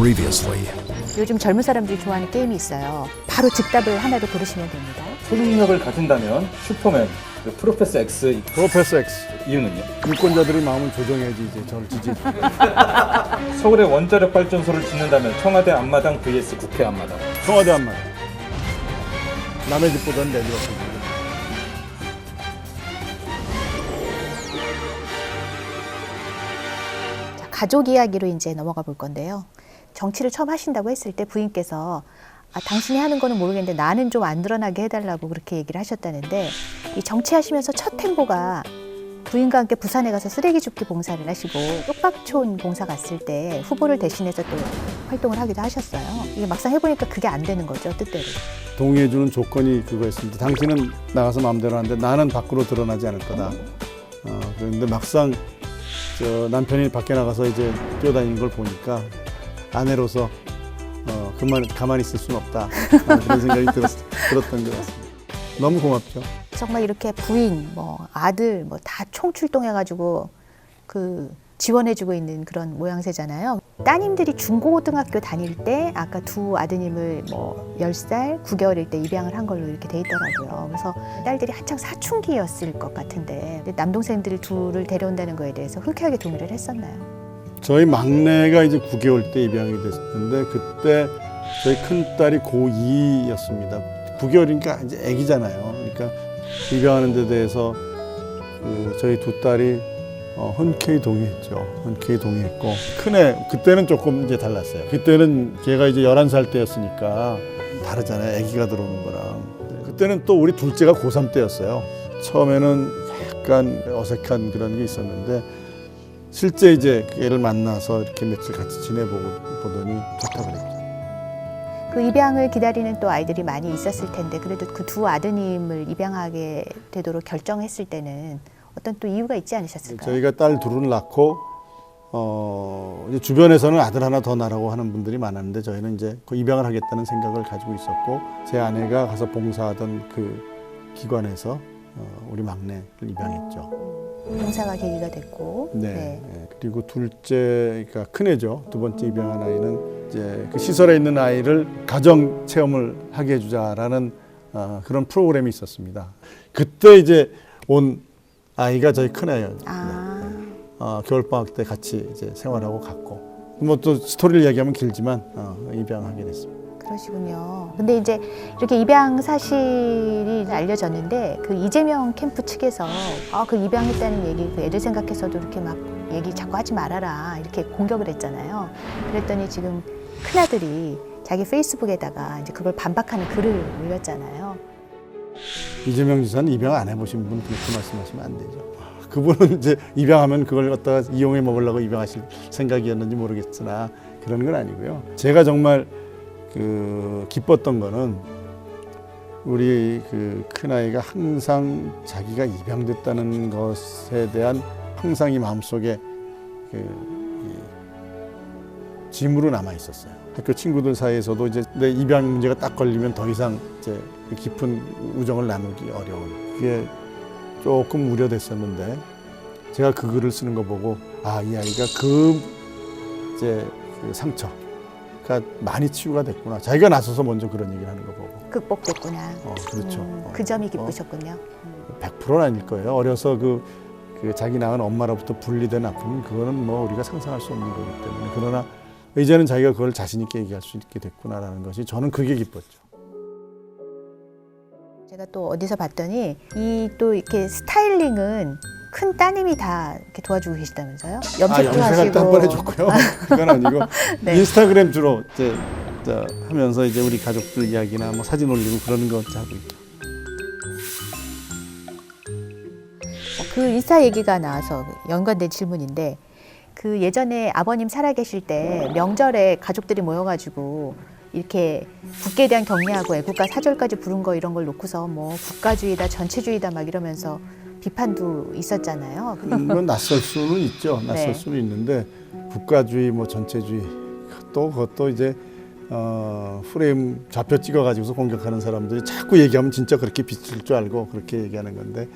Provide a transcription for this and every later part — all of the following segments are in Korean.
Previously 요즘 젊은 사람들이 좋아하는 게임이 있어요. 바로 즉답을 하나로 고르시면 됩니다. 초능력을 가진다면 슈퍼맨, 그 프로페서 X 프로페서 X 이유는요? 유권자들이 마음을 조정해야지 이제 저를 지지. 서울에 원자력 발전소를 짓는다면 청와대 앞마당 vs 국회 앞마당. 청와대 한마디. 남의 집보다는 내 집 앞에. 자, 가족 이야기로 이제 넘어가 볼 건데요. 정치를 처음 하신다고 했을 때 부인께서 아, 당신이 하는 거는 모르겠는데 나는 좀 안 드러나게 해달라고 그렇게 얘기를 하셨다는데 이 정치하시면서 첫 행보가 부인과 함께 부산에 가서 쓰레기 줍기 봉사를 하시고 쪽박촌 봉사 갔을 때 후보를 대신해서 또 활동을 하기도 하셨어요. 이게 막상 해보니까 그게 안 되는 거죠 뜻대로. 동의해주는 조건이 그거였습니다. 당신은 나가서 마음대로 하는데 나는 밖으로 드러나지 않을 거다. 어, 그런데 막상 저 남편이 밖에 나가서 이제 뛰어다니는 걸 보니까 아내로서 어, 그만 가만히 있을 수는 없다. 아, 그런 생각이 들었, 들었던 것 같습니다. 너무 고맙죠. 정말 이렇게 부인, 뭐 아들, 뭐 다 총출동해가지고 그 지원해주고 있는 그런 모양새잖아요. 따님들이 중고등학교 다닐 때 아까 두 아드님을 뭐 10살, 9개월일 때 입양을 한 걸로 이렇게 돼 있더라고요. 그래서 딸들이 한창 사춘기였을 것 같은데 남동생들 둘을 데려온다는 거에 대해서 흔쾌하게 동의를 했었나요? 저희 막내가 이제 9개월 때 입양이 됐는데 그때 저희 큰 딸이 고2였습니다. 9개월이니까 이제 아기잖아요. 그러니까 입양하는 데 대해서 그 저희 두 딸이 어, 흔쾌히 동의했죠. 흔쾌히 동의했고 큰애 그때는 조금 이제 달랐어요. 그때는 걔가 이제 11살 때였으니까 다르잖아요. 아기가 들어오는 거랑. 그때는 또 우리 둘째가 고3 때였어요. 처음에는 약간 어색한 그런 게 있었는데 실제 이제 얘를 만나서 이렇게 며칠 같이 지내보고 보더니 좋다 그랬죠. 그 입양을 기다리는 또 아이들이 많이 있었을 텐데 그래도 그 두 아드님을 입양하게 되도록 결정했을 때는 어떤 또 이유가 있지 않으셨을까요? 저희가 딸 둘을 낳고 어 이제 주변에서는 아들 하나 더 낳으라고 하는 분들이 많았는데 저희는 이제 그 입양을 하겠다는 생각을 가지고 있었고 제 아내가 가서 봉사하던 그 기관에서 어, 우리 막내를 입양했죠. 봉사가 계기가 됐고 네. 예, 그리고 둘째, 그러니까 큰 애죠. 두 번째 입양한 아이는 이제 그 시설에 있는 아이를 가정 체험을 하게 해주자라는 어, 그런 프로그램이 있었습니다. 그때 이제 온 아이가 저희 큰 애예요. 아, 어, 겨울 방학 때 같이 이제 생활하고 갔고. 뭐 또 스토리를 얘기하면 길지만 어, 입양하게 됐습니다. 그러시군요. 근데 이제 이렇게 입양 사실이 알려졌는데 그 이재명 캠프 측에서 아, 그 입양했다는 얘기 그 애들 생각해서도 이렇게 막 얘기 자꾸 하지 말아라 이렇게 공격을 했잖아요. 그랬더니 지금 큰 아들이 자기 페이스북에다가 이제 그걸 반박하는 글을 올렸잖아요. 이재명 지사는 입양 안 해보신 분 그렇게 말씀하시면 안 되죠. 그분은 이제 입양하면 그걸 갖다가 이용해 먹으려고 입양하실 생각이었는지 모르겠으나 그런 건 아니고요. 제가 정말 그 기뻤던 거는 우리 그 큰아이가 항상 자기가 입양됐다는 것에 대한 항상 이 마음속에 그 이 짐으로 남아 있었어요. 학교 친구들 사이에서도 이제 내 입양 문제가 딱 걸리면 더 이상 이제 그 깊은 우정을 나누기 어려운 그게 조금 우려됐었는데 제가 그 글을 쓰는 거 보고 아 이 아이가 그 이제 그 상처 가 많이 치유가 됐구나. 자기가 나서서 먼저 그런 얘기를 하는 거 보고 극복됐구나. 어 그렇죠. 음, 어, 그 점이 어, 기쁘셨군요. 100%는 아닐 거예요. 어려서 그, 그 자기 낳은 엄마로부터 분리된 아픔은 그거는 뭐 우리가 상상할 수 없는 거기 때문에 그러나 이제는 자기가 그걸 자신 있게 얘기할 수 있게 됐구나라는 것이 저는 그게 기뻤죠. 제가 또 어디서 봤더니 이 또 이렇게 스타일링은 큰 따님이 다 이렇게 도와주고 계시다면서요? 아, 염색도 염색할 하시고. 때한번 해줬고요. 그건 아니고 네. 인스타그램 주로 이제 저 하면서 이제 우리 가족들 이야기나 뭐 사진 올리고 그러는 거 하고 있죠. 그 인스타 얘기가 나와서 연관된 질문인데 그 예전에 아버님 살아계실 때 명절에 가족들이 모여가지고 이렇게 국기에 대한 경례하고 애국가 사절까지 부른 거 이런 걸 놓고서 뭐 국가주의다 전체주의다 막 이러면서 비판도 있었잖아요. 물론 낯설 수는 있죠. 낯설 네. 수는 있는데 국가주의 뭐 전체주의 또 그것도 이제 어, 프레임 좌표 찍어가지고서 공격하는 사람들이 자꾸 얘기하면 진짜 그렇게 비칠 줄 알고 그렇게 얘기하는 건데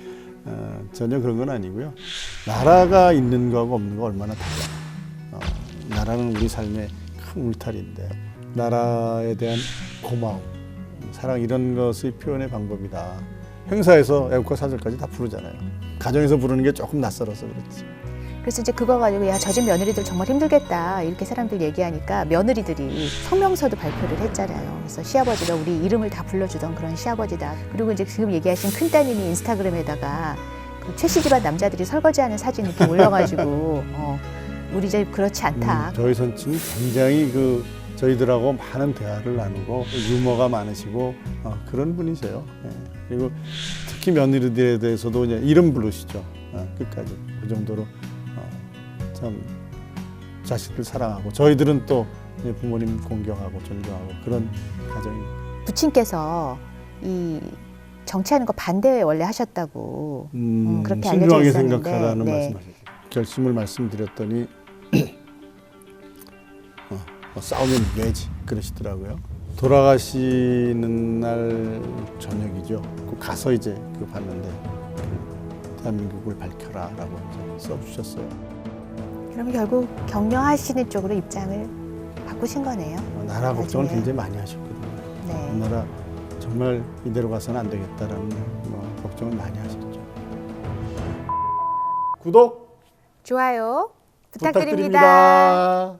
어, 전혀 그런 건 아니고요. 나라가 있는 거하고 없는 거 얼마나 달라. 어, 나라는 우리 삶의 큰 울타리인데 나라에 대한 고마움, 사랑 이런 것의 표현의 방법이다. 행사에서 애국가 사절까지 다 부르잖아요. 가정에서 부르는 게 조금 낯설어서 그렇지. 그래서 이제 그거 가지고 야 저 집 며느리들 정말 힘들겠다 이렇게 사람들 얘기하니까 며느리들이 성명서도 발표를 했잖아요. 그래서 시아버지가 우리 이름을 다 불러주던 그런 시아버지다. 그리고 이제 지금 얘기하신 큰 따님이 인스타그램에다가 그 최씨 집안 남자들이 설거지하는 사진 이렇게 올려가지고 어, 우리 집 그렇지 않다. 음, 저희 선친이 굉장히 그 저희들하고 많은 대화를 나누고 유머가 많으시고 어, 그런 분이세요. 예. 그리고 특히 며느리들에 대해서도 이제 이름 부르시죠. 어, 끝까지 그 정도로 어, 참 자식들 사랑하고 저희들은 또 부모님 공경하고 존경하고 그런 가정이 부친께서 이 정치하는 거 반대 원래 하셨다고 음, 음, 그렇게 알려져 신중하게 있었는데, 생각하라는 네. 말씀하셨죠. 결심을 말씀드렸더니 어, 뭐 싸우면 이겨야지 그러시더라고요. 돌아가시는 날 저녁이죠. 그 가서 이제 그 봤는데 대한민국을 밝혀라라고 써주셨어요. 그럼 결국 격려하시는 쪽으로 입장을 바꾸신 거네요. 어, 나라 걱정을 나중에. 굉장히 많이 하셨거든요. 네. 우리나라 정말 이대로 가서는 안 되겠다라는 뭐 걱정을 많이 하셨죠. 구독 좋아요 부탁드립니다. 부탁드립니다.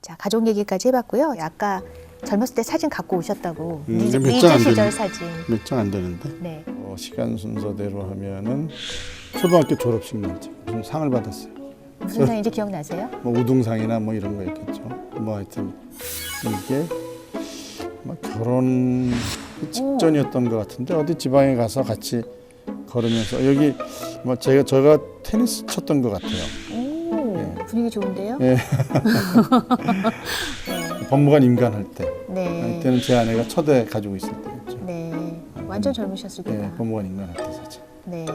자 가족 얘기까지 해봤고요. 아까 젊었을 때 사진 갖고 오셨다고 음, 몇장 리즈 안 시절 되는- 사진. 몇 장 안 되는데 네. 어, 시간 순서대로 하면은 초등학교 졸업식 날짜 무슨 상을 받았어요. 무슨 상인지 기억나세요? 뭐 우등상이나 뭐 이런 거였겠죠. 뭐 하여튼 이게 막 결혼 직전이었던 것 같은데 어디 지방에 가서 같이 걸으면서 여기 뭐 제가 제가 테니스 쳤던 것 같아요. 오 네. 분위기 좋은데요? 예. 법무관 임관할 때 네. 그때는 제 아내가 첫애 가지고 있을 때였죠. 네. 완전 젊으셨을 때다. 예, 법무관 임관할 때 사진. 네.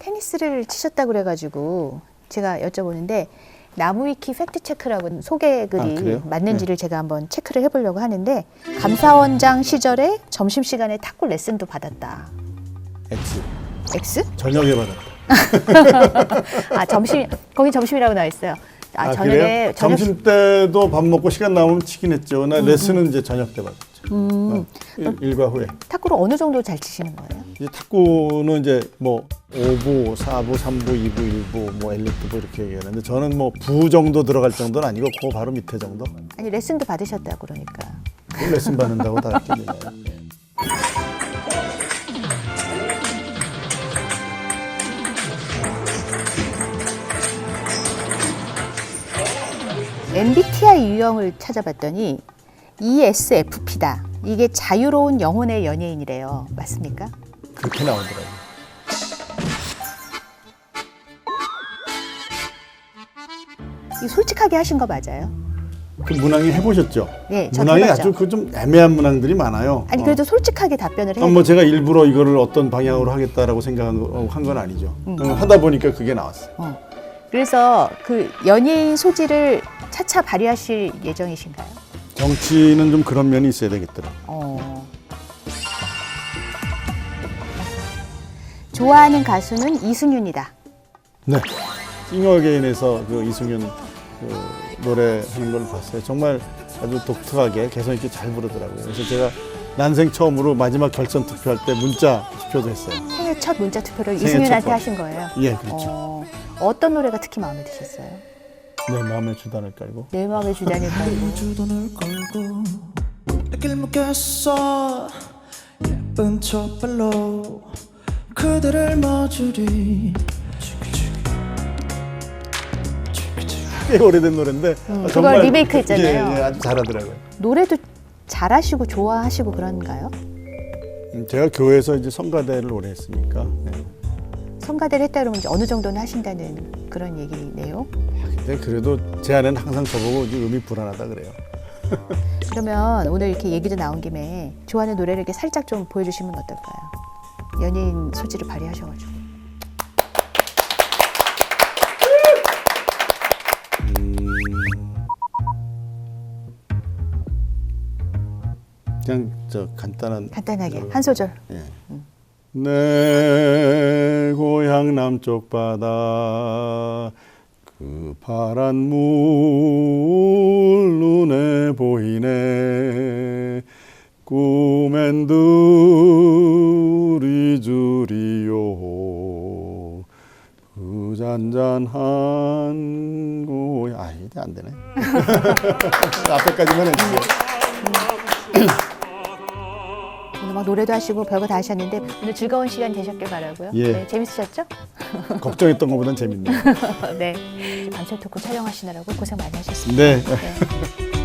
테니스를 치셨다 그래가지고 제가 여쭤보는데 나무위키 팩트 체크라고 소개 글이 아? 맞는지를 제가 한번 체크를 해보려고 하는데 감사원장 시절에 점심 시간에 탁구 레슨도 받았다. X X? 저녁에 받았다. 아 점심 거기 점심이라고 나와 있어요. 아, 아, 저녁에? 저녁 점심 때도 밥 먹고 시간 나오면 치긴 했죠. 나 레슨은 이제 저녁 때 받았죠. 음, 어, 일, 일과 후에. 탁구를 어느 정도 잘 치시는 거예요? 이제 탁구는 이제 뭐 5부, 4부, 3부, 2부, 1부, 뭐 엘리트부 이렇게 얘기하는데 저는 뭐 부 정도 들어갈 정도는 아니고 그 바로 밑에 정도. 아니 레슨도 받으셨다고 그러니까. 그 레슨 받는다고 다 했겠네요. MBTI 유형을 찾아봤더니 ESFP다. 이게 자유로운 영혼의 연예인이래요. 맞습니까? 그렇게 나오더라고요. 이 솔직하게 하신 거 맞아요? 그 문항이 해보셨죠? 예, 저 문항이 해봤죠. 아주 그 좀 애매한 문항들이 많아요. 아니 어. 그래도 솔직하게 답변을 해. 어, 뭐 제가 일부러 이거를 어떤 방향으로 하겠다라고 생각한 건 아니죠. 음. 어, 하다 보니까 그게 나왔어요. 어. 그래서 그 연예인 소질을 차차 발휘하실 예정이신가요? 정치는 좀 그런 면이 있어야 되겠더라고요. 어. 좋아하는 가수는 이승윤이다. 네. 싱어게인에서 그 이승윤 그 노래하는 걸 봤어요. 정말 아주 독특하게 개성 있게 잘 부르더라고요. 그래서 제가 난생 처음으로 마지막 결선 투표할 때 문자 투표도 했어요. 생애 첫 문자 투표를 생애 이승윤한테 첫. 하신 거예요. 예, 그렇죠. 어, 어떤 노래가 특히 마음에 드셨어요? 내 마음에 주단을 깔고 내 마음의 주단을 깔고. 주돈을 걸고 내길 묻겠어 예쁜 촛불로 그대를 머주리 꽤 오래된 노래인데 음, 아, 그걸 리메이크 했잖아요. 예, 예, 아주 잘하더라고요. 노래도 잘하시고 좋아하시고 그런가요? 음, 제가 교회에서 이제 성가대를 오래 했으니까. 네. 성가대를 했다 그러면 이제 어느 정도는 하신다는 그런 얘기네요. 근데 그래도 제 아내는 항상 저보고 음이 불안하다 그래요. 그러면 오늘 이렇게 얘기도 나온 김에 좋아하는 노래를 이렇게 살짝 좀 보여주시면 어떨까요? 연예인 소질을 발휘하셔가지고. 그냥 저 간단한 간단하게. 한 소절. 예. 내 고향 남쪽 바다 그 파란 물 눈에 보이네 꿈엔 줄이요 그 잔잔한 고야 아 이제 안 되네 앞에까지만 해주세요 막 노래도 하시고 별거 다 하셨는데 오늘 즐거운 시간 되셨길 바라고요. 예. 네, 재밌으셨죠? 걱정했던 것보단 재밌네요 네. 밤새 토크 촬영하시느라고 고생 많이 하셨습니다. 네 네.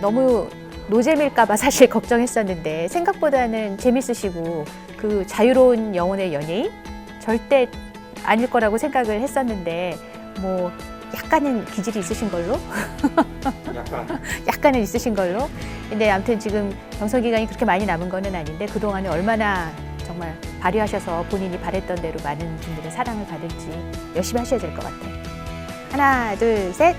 너무 노잼일까봐 사실 걱정했었는데 생각보다는 재밌으시고 그 자유로운 영혼의 연예인 절대 아닐 거라고 생각을 했었는데 뭐 약간은 기질이 있으신 걸로 약간 약간은 있으신 걸로. 근데 아무튼 지금 병선 기간이 그렇게 많이 남은 거는 아닌데 그동안에 얼마나 정말 발휘하셔서 본인이 바랬던 대로 많은 분들의 사랑을 받을지 열심히 하셔야 될 것 같아요. 하나, 둘, 셋.